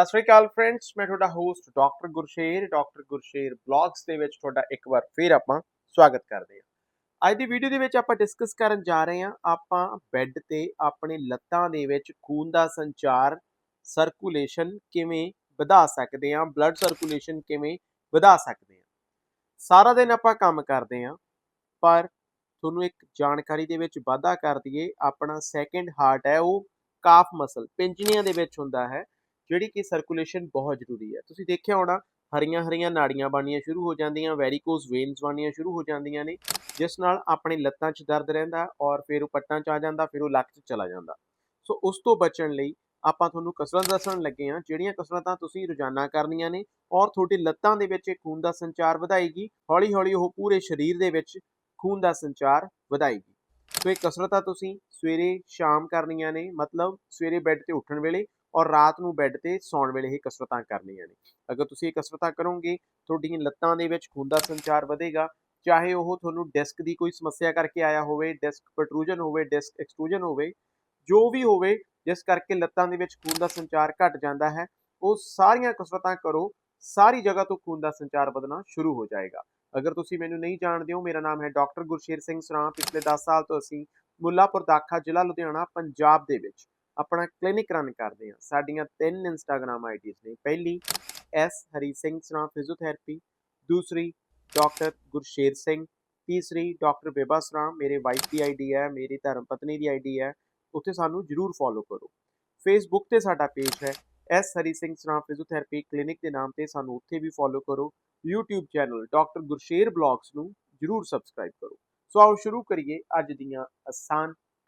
ਸਤਿ ਸ਼੍ਰੀ ਅਕਾਲ ਫਰੈਂਡਸ ਮੈਂ ਤੁਹਾਡਾ host doctor Gursher doctor Gursher blogs ਦੇ ਵਿੱਚ ਤੁਹਾਡਾ ਇੱਕ ਵਾਰ ਫੇਰ ਆਪਾਂ ਸਵਾਗਤ ਕਰਦੇ ਹਾਂ। ਅੱਜ ਦੀ ਵੀਡੀਓ ਦੇ ਵਿੱਚ ਆਪਾਂ ਡਿਸਕਸ ਕਰਨ ਜਾ ਰਹੇ ਹਾਂ, ਆਪਾਂ ਬੈੱਡ ਤੇ ਆਪਣੇ ਲੱਤਾਂ ਦੇ ਵਿੱਚ ਖੂਨ ਦਾ ਸੰਚਾਰ ਸਰਕੂਲੇਸ਼ਨ ਕਿਵੇਂ ਵਧਾ ਸਕਦੇ ਹਾਂ ਬਲੱਡ ਸਰਕੂਲੇਸ਼ਨ ਕਿਵੇਂ ਵਧਾ ਸਕਦੇ ਹਾਂ। ਸਾਰਾ ਦਿਨ ਆਪਾਂ ਕੰਮ ਕਰਦੇ ਹਾਂ, ਪਰ ਤੁਹਾਨੂੰ ਇੱਕ ਜਾਣਕਾਰੀ ਦੇ ਵਿੱਚ ਵਾਧਾ ਕਰ ਦਈਏ, ਆਪਣਾ ਸੈਕੰਡ ਹਾਰਟ ਹੈ, ਉਹ ਕਾਫ ਮਸਲ ਪਿੰਜਣੀਆਂ ਦੇ ਵਿੱਚ ਹੁੰਦਾ ਹੈ। ਜਿਹੜੀ ਕਿ ਸਰਕੂਲੇਸ਼ਨ ਬਹੁਤ ਜ਼ਰੂਰੀ ਹੈ। ਤੁਸੀਂ ਦੇਖਿਆ ਹੋਣਾ, ਹਰੀਆਂ ਹਰੀਆਂ ਨਾੜੀਆਂ ਬਣਨੀਆਂ ਸ਼ੁਰੂ ਹੋ ਜਾਂਦੀਆਂ ਵੈਰੀਕੋਸ ਵੇਨਸ ਬਣਨੀਆਂ ਸ਼ੁਰੂ ਹੋ ਜਾਂਦੀਆਂ ਨੇ, ਜਿਸ ਨਾਲ ਆਪਣੇ ਲੱਤਾਂ 'ਚ ਦਰਦ ਰਹਿੰਦਾ ਔਰ ਫਿਰ ਉਹ ਪੱਟਾਂ 'ਚ ਆ ਜਾਂਦਾ, ਫਿਰ ਉਹ ਲੱਕ 'ਚ ਚਲਾ ਜਾਂਦਾ। ਸੋ ਉਸ ਤੋਂ ਬਚਣ ਲਈ ਆਪਾਂ ਤੁਹਾਨੂੰ ਕਸਰਤ ਦੱਸਣ ਲੱਗੇ ਹਾਂ, ਜਿਹੜੀਆਂ ਕਸਰਤਾਂ ਤੁਸੀਂ ਰੋਜ਼ਾਨਾ ਕਰਨੀਆਂ ਨੇ ਔਰ ਤੁਹਾਡੇ ਲੱਤਾਂ ਦੇ ਵਿੱਚ ਇਹ ਖੂਨ ਦਾ ਸੰਚਾਰ ਵਧਾਏਗੀ ਹੌਲੀ ਹੌਲੀ ਉਹ ਪੂਰੇ ਸਰੀਰ ਦੇ ਵਿੱਚ ਖੂਨ ਦਾ ਸੰਚਾਰ ਵਧਾਏਗੀ। ਸੋ ਇਹ ਕਸਰਤਾਂ ਤੁਸੀਂ ਸਵੇਰੇ ਸ਼ਾਮ ਕਰਨੀਆਂ ਨੇ, ਮਤਲਬ ਸਵੇਰੇ ਬੈੱਡ ਤੇ ਉੱਠਣ ਵੇਲੇ ਔਰ ਰਾਤ ਨੂੰ ਬੈੱਡ ਤੇ ਸੌਣ ਵੇਲੇ ਇਹ ਕਸਰਤਾਂ ਕਰਨੀਆਂ ਨੇ। ਅਗਰ ਤੁਸੀਂ ਇਹ ਕਸਰਤਾਂ ਕਰੋਗੇ, ਤੁਹਾਡੀਆਂ ਲੱਤਾਂ ਦੇ ਵਿੱਚ ਖੂਨ ਦਾ ਸੰਚਾਰ ਵਧੇਗਾ। ਚਾਹੇ ਉਹ ਤੁਹਾਨੂੰ ਡਿਸਕ ਦੀ ਕੋਈ ਸਮੱਸਿਆ ਕਰਕੇ ਆਇਆ ਹੋਵੇ, ਡਿਸਕ ਪ੍ਰੋਟਰੂਜਨ ਹੋਵੇ, ਡਿਸਕ ਐਕਸਟਰੂਜਨ ਹੋਵੇ, ਜੋ ਵੀ ਹੋਵੇ, ਜਿਸ ਕਰਕੇ ਲੱਤਾਂ ਦੇ ਵਿੱਚ ਖੂਨ ਦਾ ਸੰਚਾਰ ਘਟ ਜਾਂਦਾ ਹੈ, ਉਹ ਸਾਰੀਆਂ ਕਸਰਤਾਂ ਕਰੋ। ਸਾਰੀ ਜਗ੍ਹਾ ਤੋਂ ਖੂਨ ਦਾ ਸੰਚਾਰ ਵਧਣਾ ਸ਼ੁਰੂ ਹੋ ਜਾਏਗਾ। ਅਗਰ ਤੁਸੀਂ ਮੈਨੂੰ ਨਹੀਂ ਜਾਣਦੇ ਹੋ, ਮੇਰਾ ਨਾਮ ਹੈ ਡਾਕਟਰ ਗੁਰਸ਼ੇਰ ਸਿੰਘ ਸਰਾਂ ਪਿਛਲੇ 10 ਸਾਲ ਤੋਂ ਅਸੀਂ ਮੁੱਲਾਪੁਰ ਦਾਖਾ ਜ਼ਿਲ੍ਹਾ ਲੁਧਿਆਣਾ, ਪੰਜਾਬ ਦੇ ਵਿੱਚ ਆਪਣਾ ਕਲੀਨਿਕ ਰਨ ਕਰਦੇ ਹਾਂ। ਸਾਡੀਆਂ ਤਿੰਨ ਇੰਸਟਾਗ੍ਰam ਆਈਡੀਜ਼ ਨੇ। ਪਹਿਲੀ ਐਸ ਹਰੀ ਸਿੰਘ ਸਰਾਂ ਫਿਜ਼ੀਓਥੈਰੇਪੀ ਦੂਸਰੀ ਡਾਕਟਰ ਗੁਰਸ਼ੇਰ ਸਿੰਘ। ਤੀਸਰੀ ਡਾਕਟਰ ਬੇਬਾ ਸਰਾਂ ਮੇਰੇ ਵਾਈਫ ਦੀ ਆਈਡੀ ਹੈ, ਮੇਰੀ ਧਰਮ ਪਤਨੀ ਦੀ ਆਈਡੀ ਹੈ। ਉੱਥੇ ਸਾਨੂੰ ਜਰੂਰ ਫੋਲੋ ਕਰੋ। ਫੇਸਬੁੱਕ ਤੇ ਸਾਡਾ ਪੇਜ ਹੈ। ਐਸ ਹਰੀ ਸਿੰਘ ਸਰਾਂ ਫਿਜ਼ੀਓਥੈਰੇਪੀ ਕਲੀਨਿਕ ਦੇ ਨਾਮ ਤੇ ਸਾਨੂੰ ਉੱਥੇ ਵੀ ਫੋਲੋ ਕਰੋ। YouTube channel doctor Gursher blogs ਨੂੰ ਜਰੂਰ ਸਬਸਕ੍ਰਾਈਬ ਕਰੋ। ਸੋ ਆਓ ਸ਼ੁਰੂ ਕਰੀਏ ਅੱਜ ਦੀਆਂ ਆਸਾਨ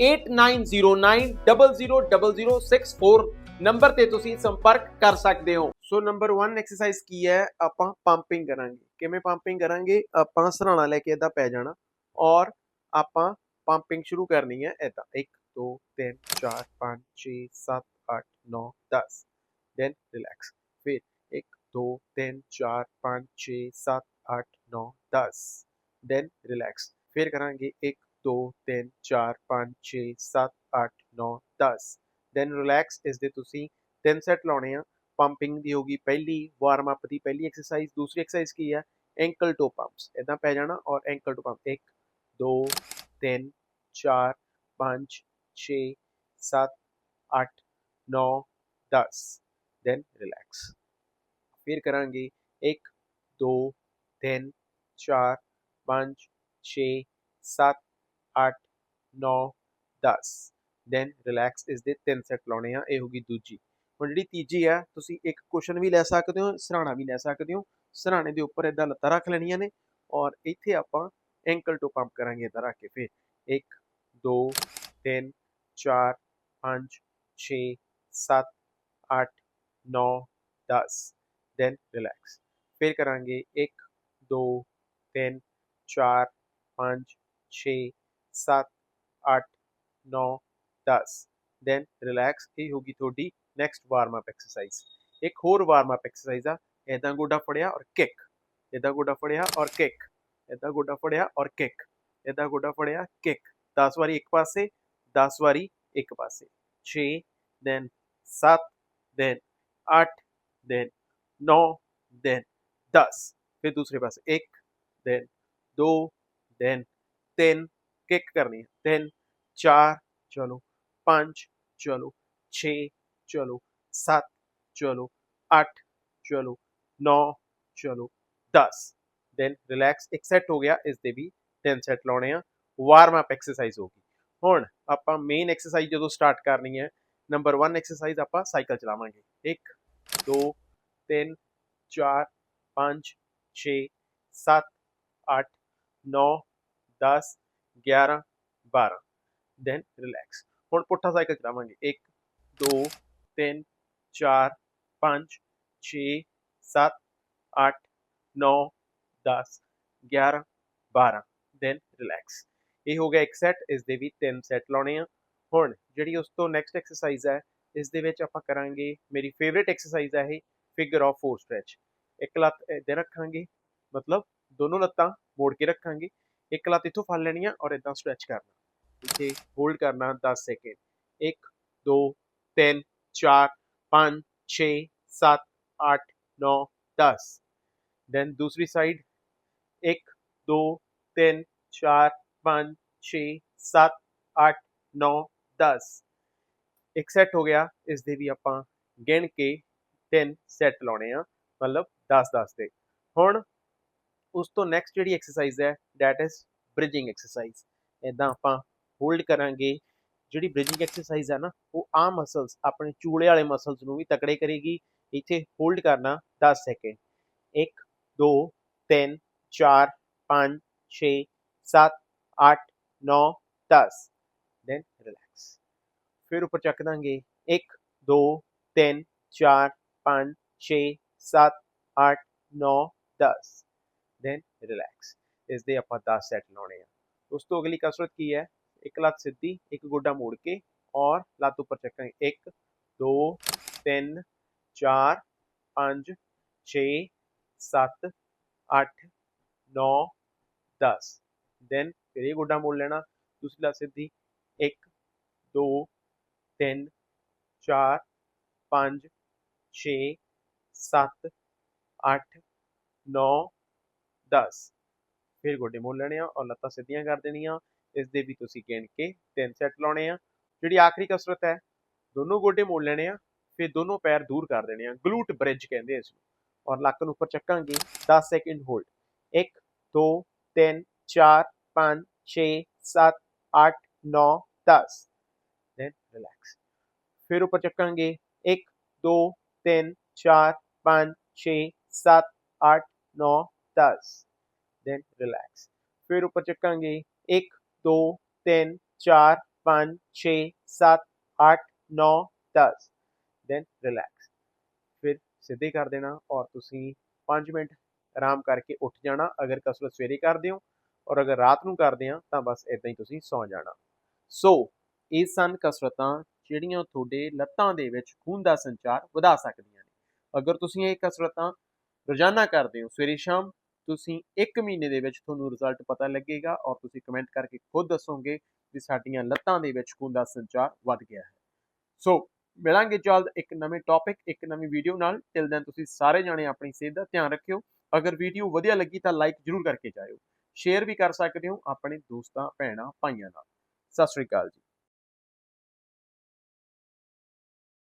8909000064 ਨੰਬਰ ਤੇ ਤੁਸੀਂ ਸੰਪਰਕ ਕਰ ਸਕਦੇ ਹੋ। ਸੋ ਨੰਬਰ 1 ਐਕਸਰਸਾਈਜ਼ ਕੀ ਹੈ? ਆਪਾਂ ਪੰਪਿੰਗ ਕਰਾਂਗੇ। ਕਿਵੇਂ ਪੰਪਿੰਗ ਕਰਾਂਗੇ? ਆਪਾਂ ਸਰਾਣਾ ਲੈ ਕੇ ਇਦਾਂ ਪੈ ਜਾਣਾ ਔਰ ਆਪਾਂ ਪੰਪਿੰਗ ਸ਼ੁਰੂ ਕਰਨੀ ਹੈ ਇਦਾਂ 1 2 3 4 5 6 7 8 9 10 ਦੈਨ ਰਿਲੈਕਸ ਫਿਰ 1 2 3 4 5 6 7 8 9 10 ਦੈਨ ਰਿਲੈਕਸ ਫਿਰ ਕਰਾਂਗੇ 1 2 3 4 5 6 7 8 9 10 ਦੈਨ ਰਿਲੈਕਸ ਇਸ ਦੇ ਤੁਸੀਂ ਤਿੰਨ ਸੈਟ ਲਾਉਣੇ ਆ। ਪੰਪਿੰਗ ਦੀ ਹੋਗੀ ਪਹਿਲੀ ਵਾਰਮ ਅਪ ਦੀ ਪਹਿਲੀ ਐਕਸਰਸਾਈਜ਼ ਦੂਸਰੀ ਐਕਸਰਸਾਈਜ਼ ਕੀ ਹੈ ਐਂਕਲ ਟੂ ਪੰਪਸ ਇਦਾਂ ਪੈ ਜਾਣਾ ਔਰ ankle toe pump 1 2 3 4 5 6 7 8 9 10 then relax ਫਿਰ ਕਰਾਂਗੇ 1 2 3 4 5 6 7 8 9 10 ਦੈਨ ਰਿਲੈਕਸ ਇਸ ਦੇ ਤਿੰਨ ਸੈੱਟ ਲਾਉਣੇ ਆ, ਇਹ ਹੋਗੀ ਦੂਜੀ। ਹੁਣ ਜਿਹੜੀ ਤੀਜੀ ਆ, ਤੁਸੀਂ ਇੱਕ ਕੁਸ਼ਨ ਵੀ ਲੈ ਸਕਦੇ ਹੋ, ਸਰਾਣਾ ਵੀ ਲੈ ਸਕਦੇ ਹੋ। ਸਰਾਣੇ ਦੇ ਉੱਪਰ ਇਦਾਂ ਲੱਤਾਂ ਰੱਖ ਲੈਣੀਆਂ ਨੇ ਔਰ ਇੱਥੇ ਆਪਾਂ ਐਂਕਲ ਟੂ ਪੰਪ ਕਰਾਂਗੇ ਇਦਾਂ ਰੱਖ ਕੇ ਫਿਰ। 1 2 3 4 5 6 7 8 9 10 ਦੈਨ ਰਿਲੈਕਸ ਫਿਰ ਕਰਾਂਗੇ 1 2 3 4 5 6 7 8 9 10 ਦੈਨ ਰਿਲੈਕਸ ਇਹ ਹੋਗੀ ਤੁਹਾਡੀ ਨੈਕਸਟ ਵਾਰਮ ਅਪ ਐਕਸਰਸਾਈਜ਼ ਇੱਕ ਹੋਰ ਵਾਰਮ ਅਪ ਐਕਸਰਸਾਈਜ਼ ਆ ਇਦਾਂ ਗੋਡਾ ਫੜਿਆ ਔਰ ਕਿੱਕ ਇਦਾਂ ਗੋਡਾ ਫੜਿਆ ਔਰ ਕਿੱਕ ਇਦਾਂ ਗੋਡਾ ਫੜਿਆ ਔਰ ਕਿੱਕ ਇਦਾਂ ਗੋਡਾ ਫੜਿਆ ਕਿੱਕ 10 ਵਾਰੀ ਇੱਕ ਪਾਸੇ 10 ਵਾਰੀ ਇੱਕ ਪਾਸੇ 6 ਦੈਨ 7 ਦੈਨ 8 ਦੈਨ 9 ਦੈਨ 10 ਫਿਰ ਦੂਸਰੇ ਪਾਸੇ 1 ਦੈਨ 2 ਦੈਨ 3 ਕਿੱਕ ਕਰਨੀ ਹੈ 3 4 ਚਲੋ 5 ਚਲੋ 6 ਚਲੋ 7 ਚਲੋ 8 ਚਲੋ 9 ਚਲੋ 10 ਦੈਨ ਰਿਲੈਕਸ ਇੱਕ ਸੈਟ ਹੋ ਗਿਆ ਇਸ ਦੇ ਵੀ 10 ਸੈਟ ਲਾਉਣੇ ਆ ਵਾਰਮ ਅਪ ਐਕਸਰਸਾਈਜ਼ ਹੋਗੀ ਹੁਣ ਆਪਾਂ ਮੇਨ ਐਕਸਰਸਾਈਜ਼ ਜਦੋਂ ਸਟਾਰਟ ਕਰਨੀ ਹੈ ਨੰਬਰ 1 ਐਕਸਰਸਾਈਜ਼ ਆਪਾਂ ਸਾਈਕਲ ਚਲਾਵਾਂਗੇ 1 2 3 4 5 6 7 8 9 10 11 12 ਦੈਨ ਰਿਲੈਕਸ ਹੁਣ ਪੁੱਠਾ ਸਾਈਕਲ ਚਲਾਵਾਂਗੇ 1 2 3 4 5 6 7 8 9 10 11 12 ਦੈਨ ਰਿਲੈਕਸ ਇਹ ਹੋ ਗਿਆ ਇੱਕ ਸੈਟ ਇਸ ਦੇ ਵੀ ਤਿੰਨ ਸੈਟ ਲਾਉਣੇ ਆ ਹੁਣ ਜਿਹੜੀ ਉਸ ਤੋਂ ਨੈਕਸਟ ਐਕਸਰਸਾਈਜ਼ ਹੈ ਇਸ ਦੇ ਵਿੱਚ ਆਪਾਂ ਕਰਾਂਗੇ ਮੇਰੀ ਫੇਵਰਿਟ ਐਕਸਰਸਾਈਜ਼ ਹੈ ਇਹ ਫਿਗਰ ਆਫ 4 ਸਟ੍ਰੈਚ ਇੱਕ ਲੱਤ ਇੱਧਰ ਰੱਖਾਂਗੇ ਮਤਲਬ ਦੋਨੋਂ ਲੱਤਾਂ ਮੋੜ ਕੇ ਰੱਖਾਂਗੇ ਇੱਕ ਲੱਤ ਇੱਥੋਂ ਫੜ ਲੈਣੀ ਆ ਔਰ ਇਦਾਂ ਸਟ੍ਰੈਚ ਕਰਨਾ ਇੱਥੇ ਹੋਲਡ ਕਰਨਾ 10 ਸੈਕਿੰਡ 1 2 3 4 5 6 7 8 9 10 ਦੈਨ ਦੂਸਰੀ ਸਾਈਡ 1 2 3 4 5 6 7 8 9 10 ਇੱਕ ਸੈਟ ਹੋ ਗਿਆ ਇਸ ਦੇ ਵੀ ਆਪਾਂ ਗਿਣ ਕੇ ਤਿੰਨ ਸੈਟ ਲਾਉਣੇ ਆ ਮਤਲਬ 10 10 ਦੇ ਹੁਣ ਉਸ ਤੋਂ ਨੈਕਸਟ ਜਿਹੜੀ ਐਕਸਰਸਾਈਜ਼ ਹੈ ਦੈਟ ਇਜ਼ ਬ੍ਰਿਜਿੰਗ ਐਕਸਰਸਾਈਜ਼ ਇਦਾਂ ਆਪਾਂ ਹੋਲਡ ਕਰਾਂਗੇ, ਜਿਹੜੀ ਬ੍ਰਿਜਿੰਗ ਐਕਸਰਸਾਈਜ਼ ਹੈ ਨਾ, ਉਹ ਆ ਮਸਲਸ ਆਪਣੇ ਚੂਲੇ ਵਾਲੇ ਮਸਲਸ ਨੂੰ ਵੀ ਤਕੜੇ ਕਰੇਗੀ, ਇੱਥੇ ਹੋਲਡ ਕਰਨਾ 10 ਸੈਕਿੰਡ 1 2 3 4 5 6 7 8 9 10 ਦੈਨ ਰਿਲੈਕਸ ਫਿਰ ਉੱਪਰ ਚੱਕ ਦਾਂਗੇ। 1 2 3 4 5 6 7 8 9 10 ਰਿਲੈਕਸ ਇਸ ਦੇ ਆਪਾਂ 10 ਸੈਟ ਲਾਉਣੇ ਆ। ਉਸ ਤੋਂ ਅਗਲੀ ਕਸਰਤ ਕੀ ਹੈ? ਇੱਕ ਲੱਤ ਸਿੱਧੀ, ਇੱਕ ਗੋਡਾ ਮੋੜ ਕੇ ਔਰ ਲੱਤ ਉੱਪਰ ਚੱਕਾਂਗੇ। 1 2 3 4 5 6 7 8 9 10 ਦੈਨ ਫਿਰ ਇਹ ਗੋਡਾ ਮੋੜ ਲੈਣਾ। ਦੂਸਰੀ ਲੱਤ ਸਿੱਧੀ। 1 2 3 4 5 6 7 8 9 10 ਫਿਰ ਗੋਡੇ ਮੋੜ ਲੈਣੇ ਆ ਔਰ ਲੱਤਾਂ ਸਿੱਧੀਆਂ ਕਰ ਦੇਣੀਆਂ। ਇਸ ਦੇ ਵੀ ਤੁਸੀਂ ਗਿਣ ਕੇ ਤਿੰਨ ਸੈੱਟ ਲਾਉਣੇ ਆ। ਜਿਹੜੀ ਆਖਰੀ ਕਸਰਤ ਹੈ, ਦੋਨੋਂ ਗੋਡੇ ਮੋੜ ਲੈਣੇ ਆ, ਫਿਰ ਦੋਨੋਂ ਪੈਰ ਦੂਰ ਕਰ ਦੇਣੇ ਆ। ਗਲੂਟ ਬ੍ਰਿਜ ਕਹਿੰਦੇ ਇਸ ਨੂੰ। ਔਰ ਲੱਕ ਨੂੰ ਉੱਪਰ ਚੱਕਾਂਗੇ। 10 ਸੈਕਿੰਡ ਹੋਲਡ 1 2 3 4 5 6 7 8 9 10 ਦੈਨ ਰਿਲੈਕਸ ਫਿਰ ਉੱਪਰ ਚੱਕਾਂਗੇ। 1 2 3 4 5 6 7 8 9 10 ਦੈਨ ਰਿਲੈਕਸ ਫਿਰ ਉੱਪਰ ਚੱਕਾਂਗੇ 1 2 3 4 5 6 7 8 9 10 ਦੈਨ ਰਿਲੈਕਸ ਫਿਰ ਸਿੱਧੇ ਕਰ ਦੇਣਾ ਔਰ ਤੁਸੀਂ 5 ਮਿੰਟ ਆਰਾਮ ਕਰਕੇ ਉੱਠ ਜਾਣਾ। ਅਗਰ ਕਸਰਤ ਸਵੇਰੇ ਕਰਦੇ ਹੋ ਔਰ ਅਗਰ ਰਾਤ ਨੂੰ ਕਰਦੇ ਆ ਤਾਂ ਬਸ ਇਦਾਂ ਹੀ ਤੁਸੀਂ ਸੌ ਜਾਣਾ। ਸੋ ਇਹ ਸਨ ਕਸਰਤਾਂ ਜਿਹੜੀਆਂ ਤੁਹਾਡੇ ਲੱਤਾਂ ਦੇ ਵਿੱਚ ਖੂਨ ਦਾ ਸੰਚਾਰ ਵਧਾ ਸਕਦੀਆਂ ਨੇ। ਅਗਰ ਤੁਸੀਂ ਇਹ ਕਸਰਤਾਂ ਰੋਜ਼ਾਨਾ ਕਰਦੇ ਹੋ ਸਵੇਰੇ ਸ਼ਾਮ ਤੁਸੀਂ 1 ਮਹੀਨੇ ਦੇ ਵਿੱਚ ਤੁਹਾਨੂੰ ਰਿਜ਼ਲਟ ਪਤਾ ਲੱਗੇਗਾ ਔਰ ਤੁਸੀਂ ਕਮੈਂਟ ਕਰਕੇ ਖੁਦ ਦੱਸੋਗੇ ਕਿ ਸਾਡੀਆਂ ਲੱਤਾਂ ਦੇ ਵਿੱਚ ਖੂਨ ਦਾ ਸੰਚਾਰ ਵੱਧ ਗਿਆ ਹੈ। ਸੋ ਮਿਲਾਂਗੇ ਜਲਦ ਇੱਕ ਨਵੇਂ ਟੌਪਿਕ ਇੱਕ ਨਵੀਂ ਵੀਡੀਓ ਨਾਲ। ਟਿਲ ਦੈਨ ਤੁਸੀਂ ਸਾਰੇ ਜਾਣੇ ਆਪਣੀ ਸਿਹਤ ਦਾ ਧਿਆਨ ਰੱਖਿਓ। ਅਗਰ ਵੀਡੀਓ ਵਧੀਆ ਲੱਗੀ ਤਾਂ ਲਾਈਕ ਜ਼ਰੂਰ ਕਰਕੇ ਜਾਇਓ। ਸ਼ੇਅਰ ਵੀ ਕਰ ਸਕਦੇ ਹੋ ਆਪਣੇ ਦੋਸਤਾਂ, ਭੈਣਾਂ, ਭਾਈਆਂ ਨਾਲ। ਸਤਿ ਸ਼੍ਰੀ ਅਕਾਲ ਜੀ।